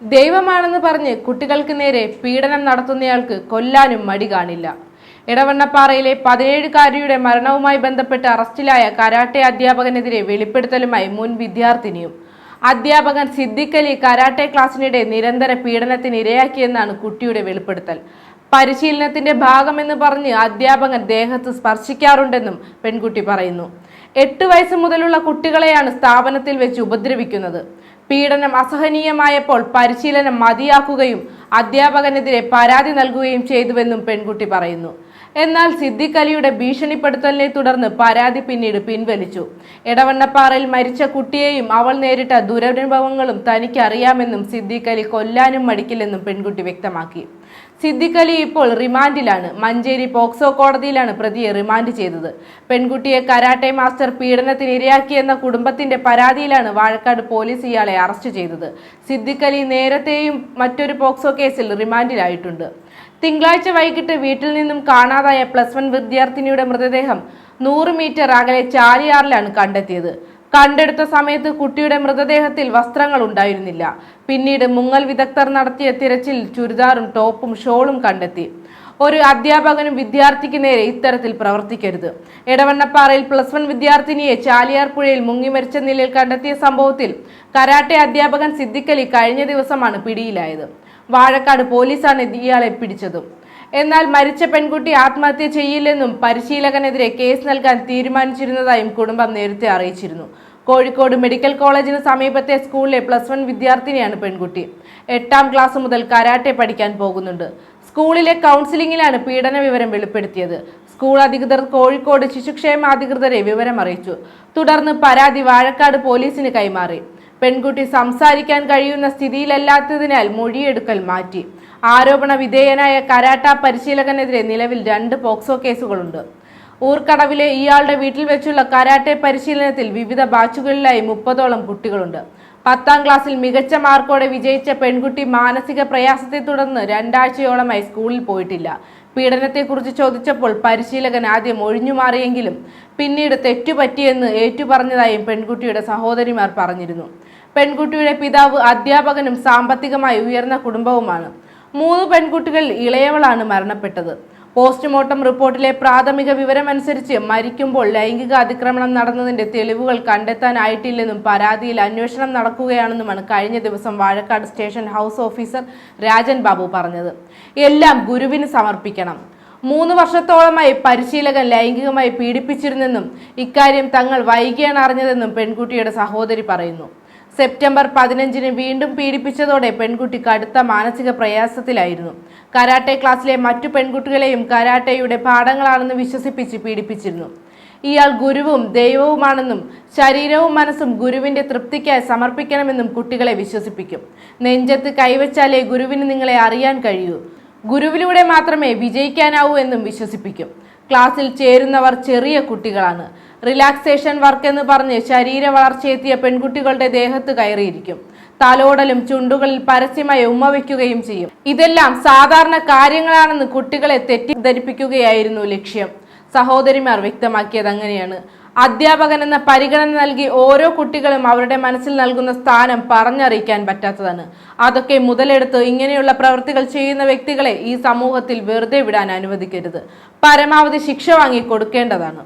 ദൈവമാണെന്ന് പറഞ്ഞ് കുട്ടികൾക്ക് നേരെ പീഡനം നടത്തുന്നയാൾക്ക് കൊല്ലാനും മടി കാണില്ല. ഇടവണ്ണപ്പാറയിലെ പതിനേഴുകാരിയുടെ മരണവുമായി ബന്ധപ്പെട്ട് അറസ്റ്റിലായ കരാട്ടെ അധ്യാപകനെതിരെ വെളിപ്പെടുത്തലുമായി മുൻ വിദ്യാർത്ഥിനിയും അധ്യാപകൻ സിദ്ദിഖലി കരാട്ടെ ക്ലാസ്സിനിടെ നിരന്തര പീഡനത്തിന് ഇരയാക്കിയെന്നാണ് കുട്ടിയുടെ വെളിപ്പെടുത്തൽ. പരിശീലനത്തിന്റെ ഭാഗമെന്ന് പറഞ്ഞ് അധ്യാപകൻ ദേഹത്ത് സ്പർശിക്കാറുണ്ടെന്നും പെൺകുട്ടി പറയുന്നു. എട്ട് വയസ്സ് മുതലുള്ള കുട്ടികളെയാണ് സ്ഥാപനത്തിൽ വെച്ച് ഉപദ്രവിക്കുന്നത്. പീഡനം അസഹനീയമായപ്പോൾ പരിശീലനം മതിയാക്കുകയും അധ്യാപകനെതിരെ പരാതി നൽകുകയും ചെയ്തുവെന്നും പെൺകുട്ടി പറയുന്നു. എന്നാൽ സിദ്ദിഖ് അലിയുടെ ഭീഷണിപ്പെടുത്തലിനെ തുടർന്ന് പരാതി പിന്നീട് പിൻവലിച്ചു. എടവണ്ണപ്പാറയിൽ മരിച്ച കുട്ടിയെയും അവൾ നേരിട്ട ദുരനുഭവങ്ങളും തനിക്ക് അറിയാമെന്നും സിദ്ദിഖ് അലി കൊല്ലാനും മടിക്കില്ലെന്നും പെൺകുട്ടി വ്യക്തമാക്കി. സിദ്ദിഖ് അലി ഇപ്പോൾ റിമാൻഡിലാണ്. മഞ്ചേരി പോക്സോ കോടതിയിലാണ് പ്രതിയെ റിമാൻഡ് ചെയ്തത്. പെൺകുട്ടിയെ കരാട്ടെ മാസ്റ്റർ പീഡനത്തിന് ഇരയാക്കിയെന്ന കുടുംബത്തിന്റെ പരാതിയിലാണ് വാഴക്കാട് പോലീസ് ഇയാളെ അറസ്റ്റ് ചെയ്തത്. സിദ്ദിഖ് അലി നേരത്തെയും മറ്റൊരു പോക്സോ കേസിൽ റിമാൻഡിലായിട്ടുണ്ട്. തിങ്കളാഴ്ച വൈകിട്ട് വീട്ടിൽ നിന്നും കാണാതായ പ്ലസ് വൺ വിദ്യാർത്ഥിനിയുടെ മൃതദേഹം നൂറ് മീറ്റർ അകലെ ചാലിയാറിലാണ് കണ്ടെത്തിയത്. കണ്ടെടുത്ത സമയത്ത് കുട്ടിയുടെ മൃതദേഹത്തിൽ വസ്ത്രങ്ങൾ ഉണ്ടായിരുന്നില്ല. പിന്നീട് മുങ്ങൽ വിദഗ്ധർ നടത്തിയ തിരച്ചിൽ ചുരിദാറും ടോപ്പും ഷോളും കണ്ടെത്തി. ഒരു അധ്യാപകനും വിദ്യാർത്ഥിക്ക് നേരെ ഇത്തരത്തിൽ പ്രവർത്തിക്കരുത്. എടവണ്ണപ്പാറയിൽ പ്ലസ് വൺ വിദ്യാർത്ഥിനിയെ ചാലിയാർ പുഴയിൽ മുങ്ങി മരിച്ച നിലയിൽ കണ്ടെത്തിയ സംഭവത്തിൽ കരാട്ടെ അധ്യാപകൻ സിദ്ദിഖലി കഴിഞ്ഞ ദിവസമാണ് പിടിയിലായത്. വാഴക്കാട് പോലീസാണ് ഇയാളെ പിടിച്ചതും. എന്നാൽ മരിച്ച പെൺകുട്ടി ആത്മഹത്യ ചെയ്യില്ലെന്നും പരിശീലകനെതിരെ കേസ് നൽകാൻ തീരുമാനിച്ചിരുന്നതായും കുടുംബം നേരത്തെ അറിയിച്ചിരുന്നു. കോഴിക്കോട് മെഡിക്കൽ കോളേജിന് സമീപത്തെ സ്കൂളിലെ പ്ലസ് വൺ വിദ്യാർത്ഥിനിയാണ് പെൺകുട്ടി. എട്ടാം ക്ലാസ് മുതൽ കരാട്ടെ പഠിക്കാൻ പോകുന്നുണ്ട്. സ്കൂളിലെ കൗൺസിലിംഗിലാണ് പീഡന വിവരം വെളിപ്പെടുത്തിയത്. സ്കൂൾ അധികൃതർ കോഴിക്കോട് ശിശുക്ഷേമ അധികൃതരെ വിവരം അറിയിച്ചു തുടർന്ന് പരാതി വാഴക്കാട് പോലീസിന് കൈമാറി. പെൺകുട്ടി സംസാരിക്കാൻ കഴിയുന്ന സ്ഥിതിയിലല്ലാത്തതിനാൽ മൊഴിയെടുക്കൽ മാറ്റി. ആരോപണ വിധേയനായ കരാട്ട പരിശീലകനെതിരെ നിലവിൽ രണ്ട് പോക്സോ കേസുകളുണ്ട്. ഊർക്കടവിലെ ഇയാളുടെ വീട്ടിൽ വെച്ചുള്ള കരാട്ടെ പരിശീലനത്തിൽ വിവിധ ബാച്ചുകളിലായി മുപ്പതോളം കുട്ടികളുണ്ട്. പത്താം ക്ലാസ്സിൽ മികച്ച മാർക്കോടെ വിജയിച്ച പെൺകുട്ടി മാനസിക പ്രയാസത്തെ തുടർന്ന് രണ്ടാഴ്ചയോളമായി സ്കൂളിൽ പോയിട്ടില്ല. പീഡനത്തെക്കുറിച്ച് ചോദിച്ചപ്പോൾ പരിശീലകൻ ആദ്യം ഒഴിഞ്ഞുമാറിയെങ്കിലും പിന്നീട് തെറ്റുപറ്റിയെന്ന് ഏറ്റുപറഞ്ഞതായും പെൺകുട്ടിയുടെ സഹോദരിമാർ പറഞ്ഞിരുന്നു. പെൺകുട്ടിയുടെ പിതാവ് അധ്യാപകനും സാമ്പത്തികമായി ഉയർന്ന കുടുംബവുമാണ്. മൂന്ന് പെൺകുട്ടികൾ ഇളയവളാണ് മരണപ്പെട്ടത്. പോസ്റ്റ്മോർട്ടം റിപ്പോർട്ടിലെ പ്രാഥമിക വിവരമനുസരിച്ച് മരിക്കുമ്പോൾ ലൈംഗിക അതിക്രമണം നടന്നതിന്റെ തെളിവുകൾ കണ്ടെത്താനായിട്ടില്ലെന്നും പരാതിയിൽ അന്വേഷണം നടക്കുകയാണെന്നുമാണ് കഴിഞ്ഞ ദിവസം Vazhakkad station house officer Rajan Babu പറഞ്ഞത്. എല്ലാം ഗുരുവിന് സമർപ്പിക്കണം. മൂന്ന് വർഷത്തോളമായി പരിശീലകൻ ലൈംഗികമായി പീഡിപ്പിച്ചിരുന്നെന്നും ഇക്കാര്യം തങ്ങൾ വൈകിയാണ് അറിഞ്ഞതെന്നും പെൺകുട്ടിയുടെ സഹോദരി പറയുന്നു. സെപ്റ്റംബർ പതിനഞ്ചിന് വീണ്ടും പീഡിപ്പിച്ചതോടെ പെൺകുട്ടി കടുത്ത മാനസിക പ്രയാസത്തിലായിരുന്നു. കരാട്ടെ ക്ലാസ്സിലെ മറ്റു പെൺകുട്ടികളെയും കരാട്ടെയുടെ പാഠങ്ങളാണെന്ന് വിശ്വസിപ്പിച്ച് പീഡിപ്പിച്ചിരുന്നു. ഇയാൾ ഗുരുവും ദൈവവുമാണെന്നും ശരീരവും മനസ്സും ഗുരുവിന്റെ തൃപ്തിക്കായി സമർപ്പിക്കണമെന്നും കുട്ടികളെ വിശ്വസിപ്പിക്കും. നെഞ്ചത്ത് കൈവച്ചാലേ ഗുരുവിന് നിങ്ങളെ അറിയാൻ കഴിയൂ. ഗുരുവിലൂടെ മാത്രമേ വിജയിക്കാനാവൂ എന്നും വിശ്വസിപ്പിക്കും. ക്ലാസ്സിൽ ചേരുന്നവർ ചെറിയ കുട്ടികളാണ്. റിലാക്സേഷൻ വർക്ക് എന്ന് പറഞ്ഞ് ശരീര വളർച്ചയെത്തിയ പെൺകുട്ടികളുടെ ദേഹത്ത് കയറിയിരിക്കും. തലോടലും ചുണ്ടുകളിൽ പരസ്യമായി ഉമ്മ വയ്ക്കുകയും ചെയ്യും. ഇതെല്ലാം സാധാരണ കാര്യങ്ങളാണെന്ന് കുട്ടികളെ തെറ്റിദ്ധരിപ്പിക്കുകയായിരുന്നു ലക്ഷ്യം. സഹോദരിമാർ വ്യക്തമാക്കിയത് അങ്ങനെയാണ്. അധ്യാപകൻ എന്ന പരിഗണന നൽകി ഓരോ കുട്ടികളും അവരുടെ മനസ്സിൽ നൽകുന്ന സ്ഥാനം പറഞ്ഞറിയിക്കാൻ പറ്റാത്തതാണ്. അതൊക്കെ മുതലെടുത്ത് ഇങ്ങനെയുള്ള പ്രവൃത്തികൾ ചെയ്യുന്ന വ്യക്തികളെ ഈ സമൂഹത്തിൽ വെറുതെ വിടാൻ അനുവദിക്കരുത്. പരമാവധി ശിക്ഷ വാങ്ങി കൊടുക്കേണ്ടതാണ്.